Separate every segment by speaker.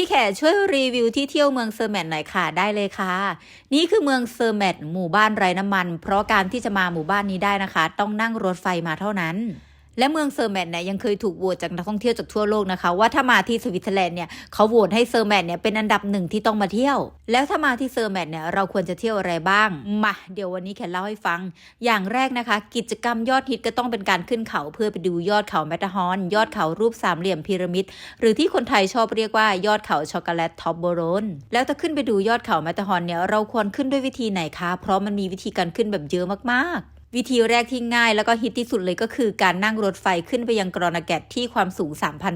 Speaker 1: พี่แขช่วยรีวิวที่เที่ยวเมืองเซอร์แมตหน่อยค่ะได้เลยค่ะ นี่คือเมืองเซอร์แมตหมู่บ้านไร้น้ำมัน เพราะการที่จะมาหมู่บ้านนี้ได้นะคะ ต้องนั่งรถไฟมาเท่านั้น และเมืองเซอร์แมตเนี่ยยังเคยถูกโหวตจากนักท่องเที่ยวจากทั่วโลกนะคะว่าถ้ามาที่สวิตเซอร์แลนด์เนี่ยเขาโหวตให้เซอร์แมตเนี่ยเป็นอันดับหนึ่งที่ต้องมาเที่ยว แล้วถ้ามาที่เซอร์แมตเนี่ยเราควรจะเที่ยวอะไรบ้างมาเดี๋ยววันนี้แคนเล่าให้ฟัง อย่างแรกนะคะ กิจกรรมยอดฮิตก็ต้องเป็นการขึ้นเขาเพื่อไปดูยอดเขาแมตตอร์ฮอน ยอดเขารูปสามเหลี่ยมพีระมิด หรือที่คนไทยชอบเรียกว่ายอดเขาช็อกโกแลตท็อปโบโรนแล้วถ้าขึ้นไปดูยอดเขาแมตตอร์ฮอนเนี่ยเราควรขึ้นด้วยวิธีไหนคะ เพราะมันมีวิธีการขึ้นแบบเยอะมากๆ วิธีแรกที่ง่ายแล้วก็ฮิตที่สุดเลยก็คือการนั่งรถไฟขึ้นไปยังกรอนาแกตที่ความสูง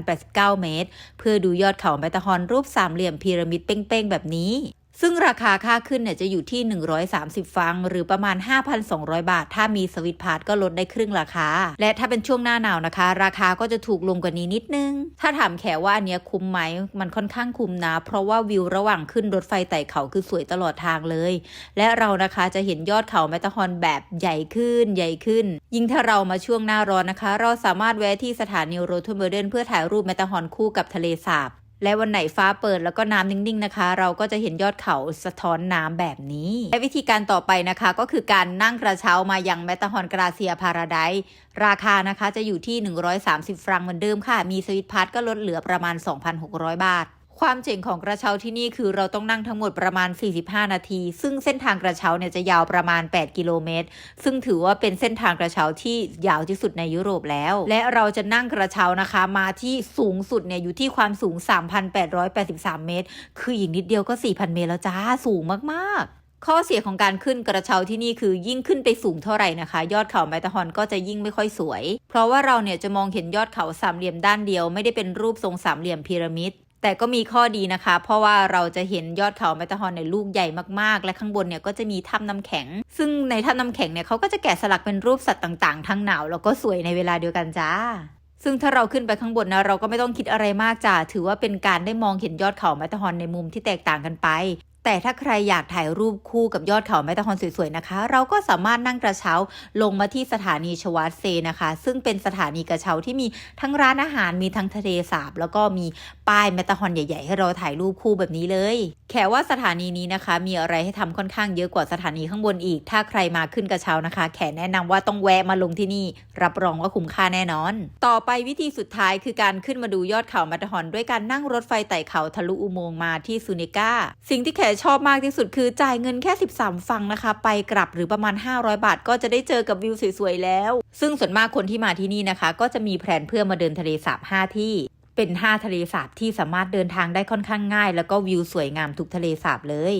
Speaker 1: 3,089 เมตร เพื่อดูยอดเขาแมตเตอร์ฮอนรูปสามเหลี่ยมพีระมิดเป้งๆ แบบนี้ ซึ่งราคาค่าขึ้นเนี่ยจะอยู่ที่ 130 ฟัง หรือประมาณ 5,200 บาท ถ้ามีสวิตพาร์ทก็ลดได้ครึ่งราคา และถ้าเป็นช่วงหน้าหนาวนะคะ ราคาก็จะถูกลงกว่านี้นิดนึง ถ้าถามแขว่าอันเนี้ยคุ้มไหม มันค่อนข้างคุ้มนะ เพราะว่าวิวระหว่างขึ้นรถไฟไต่เขาคือสวยตลอดทางเลย และเรานะคะจะเห็นยอดเขาแมตตาฮอนแบบใหญ่ขึ้น ใหญ่ขึ้น ยิ่งถ้าเรามาช่วงหน้าร้อนนะคะ เราสามารถแวะที่สถานีโรทเบอร์เดนเพื่อถ่ายรูปแมตตาฮอนคู่กับทะเลสาบ และวันไหนฟ้าเปิดแล้วก็น้ำนิ่งๆนะคะ เราก็จะเห็นยอดเขาสะท้อนน้ำแบบนี้และวิธีการต่อไปนะคะ ก็คือการนั่งกระเช้ามายังแมตตาฮอนกราเซียพาราไดราคานะคะจะอยู่ที่ 130 ฟรังเหมือนเดิมค่ะ มีสวิตพาร์ทก็ลดเหลือประมาณ 2,600 บาท ความเจ๋งของกระเช้าที่นี่คือเราต้องนั่งทั้งหมดประมาณ 45 นาที ซึ่งเส้นทางกระเช้าเนี่ยจะยาวประมาณ 8 กิโลเมตร ซึ่งถือว่าเป็นเส้นทางกระเช้าที่ยาวที่สุดในยุโรปแล้ว และเราจะนั่งกระเช้านะคะ มาที่สูงสุดเนี่ยอยู่ที่ความสูง 3,883 เมตร คืออีกนิดเดียวก็ 4,000 เมตรแล้วจ้า สูงมากๆข้อเสียของการขึ้นกระเช้าที่นี่คือยิ่งขึ้นไปสูงเท่าไหร่นะคะ ยอดเขาแมตตาฮอนก็จะยิ่งไม่ค่อยสวย เพราะว่าเราเนี่ยจะมองเห็นยอดเขาสามเหลี่ยมด้านเดียวไม่ได้เป็นรูปทรงสามเหลี่ยมพีระมิด แต่ก็มีข้อดีนะคะ เพราะว่าเราจะเห็นยอดเขาแมตตาฮอนในลูกใหญ่มากๆ และข้างบนเนี่ยก็จะมีถ้ำน้ำแข็ง ซึ่งในถ้ำน้ำแข็งเนี่ยเขาก็จะแกะสลักเป็นรูปสัตว์ต่างๆ ทั้งหนาวแล้วก็สวยในเวลาเดียวกันจ้าซึ่งถ้าเราขึ้นไปข้างบนนะเราก็ไม่ต้องคิดอะไรมากจ้าถือว่าเป็นการได้มองเห็นยอดเขาแมตตาฮอนในมุมที่แตกต่างกันไป แต่ถ้าใครอยากถ่ายรูปคู่กับยอดเขาแมตตาฮอนสวยๆนะคะ เราก็สามารถนั่งกระเช้าลงมาที่สถานีชวาเซนะคะ ซึ่งเป็นสถานีกระเช้าที่มีทั้งร้านอาหารมีทั้งทะเลสาบ แล้วก็มีป้ายแมตตาฮอนใหญ่ๆ ให้เราถ่ายรูปคู่แบบนี้เลย แค่ว่าสถานีนี้นะคะ มีอะไรให้ทำค่อนข้างเยอะกว่าสถานีข้างบนอีก ถ้าใครมาขึ้นกระเช้านะคะ แขแนะนำว่าต้องแวะมาลงที่นี่ รับรองว่าคุ้มค่าแน่นอน ต่อไปวิธีสุดท้ายคือการขึ้นมาดูยอดเขาแมตตาฮอนด้วยการนั่งรถไฟไต่เขาทะลุอุโมงค์มาที่ซูเนกาสิ่งที่แขชอบมากที่สุดคือจ่ายเงินแค่ 13 ฟังนะคะ ไปกลับหรือประมาณ 500 บาท ก็จะได้เจอกับวิวสวยๆแล้ว ซึ่งส่วนมากคนที่มาที่นี่นะคะ ก็จะมีแผนเพื่อมาเดินทะเลสาบ5ที่เป็น 5 ทะเลสาบที่สามารถเดินทางได้ค่อนข้างง่าย แล้วก็วิวสวยงามทุกทะเลสาบเลย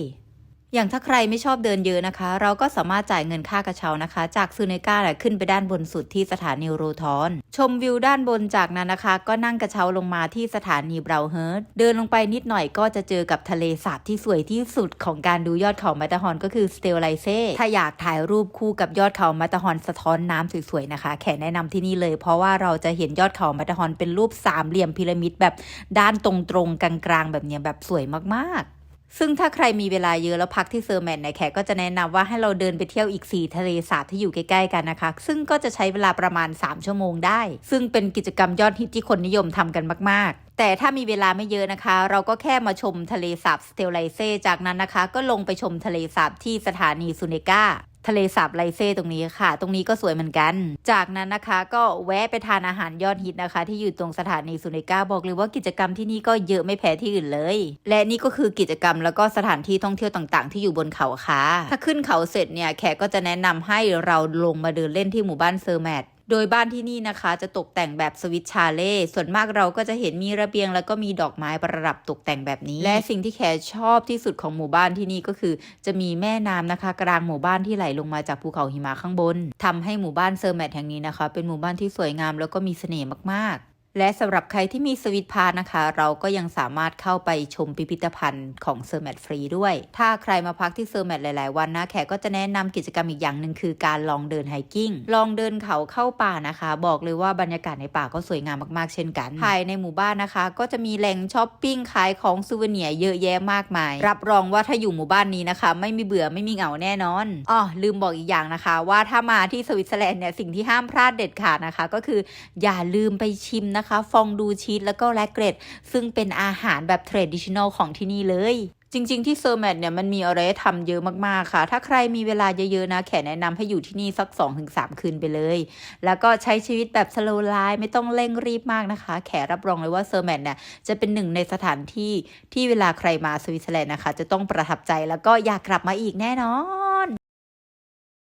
Speaker 1: อย่างถ้าใครไม่ชอบเดินเยอะนะคะ เราก็สามารถจ่ายเงินค่ากระเช้านะคะ จากซูเนกาขึ้นไปด้านบนสุดที่สถานีโรทอน ชมวิวด้านบนจากนั้นนะคะ ก็นั่งกระเช้าลงมาที่สถานีเบราเฮิร์ตเดินลงไปนิดหน่อยก็จะเจอกับทะเลสาบที่สวยที่สุดของการดูยอดเขามตตาฮอนก็คือสเตลไลเซ่ถ้าอยากถ่ายรูปคู่กับยอดเขามตตาฮอนสะท้อนน้ำสวยๆนะคะ แขแนะนำที่นี่เลย เพราะว่าเราจะเห็นยอดเขามตตาฮอนเป็นรูปสามเหลี่ยมพีระมิดแบบด้านตรงๆกลางๆแบบเนี้ยแบบสวยมากๆ ซึ่งถ้าใครมีเวลาเยอะแล้วพักที่เซอร์แมนในแขกก็จะแนะนำว่าให้เราเดินไปเที่ยวอีก 4 ทะเลสาบที่อยู่ใกล้ๆกันนะคะ ซึ่งก็จะใช้เวลาประมาณ 3 ชั่วโมงได้ ซึ่งเป็นกิจกรรมยอดฮิตที่คนนิยมทำกันมากๆแต่ถ้ามีเวลาไม่เยอะนะคะ เราก็แค่มาชมทะเลสาบสเตลไลเซจากนั้นนะคะ ก็ลงไปชมทะเลสาบที่สถานีซูเนกา ทะเลสาบไลเซ่ตรงนี้ค่ะ ตรงนี้ก็สวยเหมือนกัน จากนั้นนะคะก็แวะไปทานอาหารยอดฮิตนะคะ ที่อยู่ตรงสถานีสุนิก้าบอกเลยว่ากิจกรรมที่นี่ก็เยอะไม่แพ้ที่อื่นเลย และนี่ก็คือกิจกรรมแล้วก็สถานที่ท่องเที่ยวต่างๆ ที่อยู่บนเขาค่ะ ถ้าขึ้นเขาเสร็จเนี่ยแขกก็จะแนะนำให้เราลงมาเดินเล่นที่หมู่บ้านเซอร์แมท โดยบ้านที่นี่นะคะจะตกแต่งแบบสวิตชาเล่ ส่วนมากเราก็จะเห็นมีระเบียงแล้วก็มีดอกไม้ประดับตกแต่งแบบนี้ และสิ่งที่แขชอบที่สุดของหมู่บ้านที่นี่ก็คือ จะมีแม่น้ำนะคะ กลางหมู่บ้านที่ไหลลงมาจากภูเขาหิมะข้างบนทำให้หมู่บ้านเซอร์แมทแห่งนี้นะคะ เป็นหมู่บ้านที่สวยงามแล้วก็มีเสน่ห์มากๆ และสำหรับใครที่มีสวิตพาร์ทนะคะ เราก็ยังสามารถเข้าไปชมพิพิธภัณฑ์ของเซอร์แมทฟรีด้วย ถ้าใครมาพักที่เซอร์แมทหลาย ๆ วันนะแขกก็จะแนะนำกิจกรรมอีกอย่างหนึ่งคือการลองเดินไฮกิ้ง ลองเดินเขาเข้าป่านะคะ บอกเลยว่าบรรยากาศในป่าก็สวยงามมาก ๆ เช่นกัน ภายในหมู่บ้านนะคะ ก็จะมีแหล่งช้อปปิ้งขายของซูเวเนียเยอะแยะมากมาย รับรองว่าถ้าอยู่หมู่บ้านนี้นะคะ ไม่มีเบื่อไม่มีเหงาแน่นอนอ๋อลืมบอกอีกอย่างนะคะ ว่าถ้ามาที่สวิตเซอร์แลนด์เนี่ยสิ่งที่ห้ามพลาดเด็ดขาดนะคะ ก็คืออย่าลืมไปชิมนะคะนะคะ ฟองดูชีสแล้วก็แลกเกรด ซึ่งเป็นอาหารแบบเทรดิช i น a ลของที่นี่เลยจริง ๆ ที่เซอร์แมทเนี่ยมันมีอะไรทำเยอะมาก ๆ ค่ะ ถ้าใครมีเวลาเยอะๆนะ แขแนะนำให้อยู่ที่นี่สัก 2-3 คืนไปเลย แล้วก็ใช้ชีวิตแบบสโลไลฟ์ไม่ต้องเร่งรีบมากนะคะ แขรับรองเลยว่าเซอร์แมทเนี่ยจะเป็นหนึ่งในสถานที่ที่เวลาใครมาสวิตเซอร์แลนด์นะคะ จะต้องประทับใจแล้วก็อยากกลับมาอีกแน่นอน